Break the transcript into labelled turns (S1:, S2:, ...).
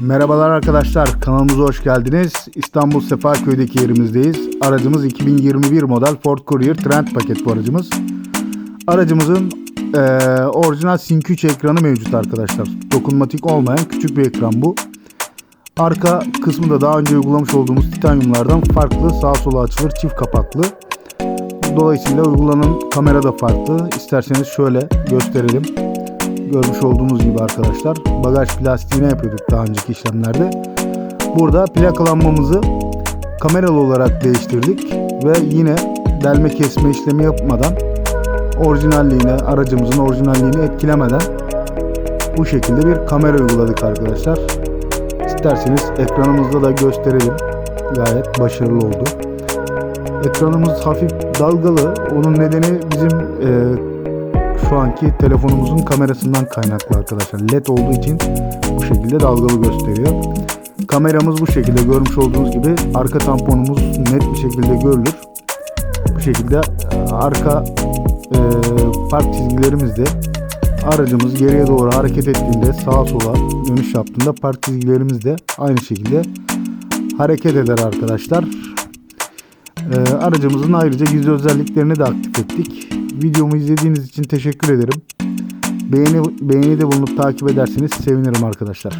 S1: Merhabalar arkadaşlar, kanalımıza hoş geldiniz. İstanbul Sefaköy'deki yerimizdeyiz. Aracımız 2021 model Ford Courier Trend paket bu aracımız. Aracımızın eee, orijinal Sync 3 ekranı mevcut arkadaşlar. Dokunmatik olmayan küçük bir ekran bu. Arka kısmı da daha önce uygulamış olduğumuz titanyumlardan farklı. Sağa sola açılır, çift kapaklı. Dolayısıyla uygulanan kamera da farklı. İsterseniz şöyle gösterelim. Görmüş olduğunuz gibi arkadaşlar bagaj plastiğine yapıyorduk daha önceki işlemlerde. Burada plakalanmamızı kameralı olarak değiştirdik ve yine delme kesme işlemi yapmadan orijinalliğine, aracımızın orijinalliğini etkilemeden bu şekilde bir kamera uyguladık arkadaşlar. İsterseniz ekranımızda da gösterelim. Gayet başarılı oldu. Ekranımız hafif dalgalı. Onun nedeni bizim e, şu anki telefonumuzun kamerasından kaynaklı arkadaşlar. LED olduğu için bu şekilde dalgalı gösteriyor. Kameramız bu şekilde görmüş olduğunuz gibi arka tamponumuz net bir şekilde görülür. Bu şekilde e, arka e, park çizgilerimiz de aracımız geriye doğru hareket ettiğinde sağa sola dönüş yaptığında park çizgilerimiz de aynı şekilde hareket eder arkadaşlar. Ee, aracımızın ayrıca gizli özelliklerini de aktif ettik. Videomu izlediğiniz için teşekkür ederim. Beğeni, beğeni de bulunup takip ederseniz sevinirim arkadaşlar.